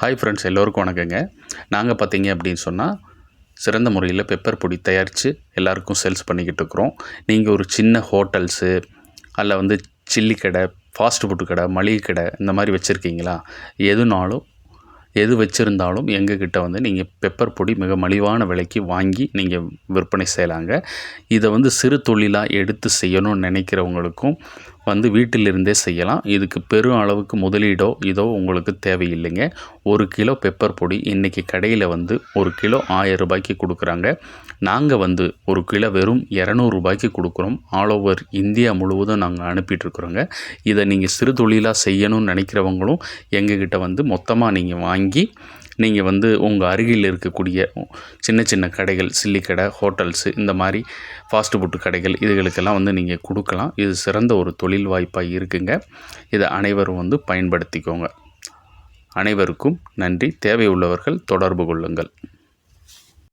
Hi friends எல்லோருக்கும் வணக்கங்க. நாங்கள் பார்த்தீங்க அப்படின்னு சொன்னால் சிறந்த முறையில் பெப்பர் பொடி தயாரித்து எல்லாருக்கும் சேல்ஸ் பண்ணிக்கிட்டு இருக்கிறோம். நீங்கள் ஒரு சின்ன ஹோட்டல்ஸு அல்ல வந்து சில்லி கடை ஃபாஸ்ட் ஃபுட்டு கடை மளிகை கடை இந்த மாதிரி வச்சுருக்கீங்களா? எதுனாலும் எது வச்சுருந்தாலும் எங்ககிட்ட வந்து நீங்கள் பெப்பர் பொடி மிக மலிவான விலைக்கு வாங்கி நீங்கள் விற்பனை செய்யலாங்க. இதை வந்து சிறு தொழிலாக எடுத்து செய்யணும்னு நினைக்கிறவங்களுக்கும் வந்து வீட்டிலிருந்தே செய்யலாம். இதுக்கு பெரும் அளவுக்கு முதலீடோ இதோ உங்களுக்கு தேவையில்லைங்க. ஒரு கிலோ பெப்பர் பொடி இன்றைக்கி கடையில் வந்து ஒரு கிலோ ஆயிரம் ரூபாய்க்கு கொடுக்குறாங்க. நாங்கள் வந்து ஒரு கிலோ வெறும் இரநூறுபாய்க்கு கொடுக்குறோம். ஆல் ஓவர் இந்தியா முழுவதும் நாங்கள் அனுப்பிட்டுருக்குறோங்க. இதை நீங்கள் சிறு தொழிலாக செய்யணும்னு நினைக்கிறவங்களும் எங்ககிட்ட வந்து மொத்தமாக நீங்கள் வாங்கி நீங்கள் வந்து உங்கள் அருகில் இருக்கக்கூடிய சின்ன சின்ன கடைகள் சில்லி கடை ஹோட்டல்ஸு இந்த மாதிரி ஃபாஸ்ட் ஃபுட்டு கடைகள் இதுகளுக்கெல்லாம் வந்து நீங்கள் கொடுக்கலாம். இது சிறந்த ஒரு தொழில் வாய்ப்பாக இருக்குங்க. இதை அனைவரும் வந்து பயன்படுத்திக்கோங்க. அனைவருக்கும் நன்றி. தேவை உள்ளவர்கள் தொடர்பு கொள்ளுங்கள்.